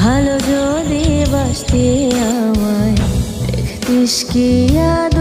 ভালো যদি বাসতে আমায় দেখতিস কি আদরে?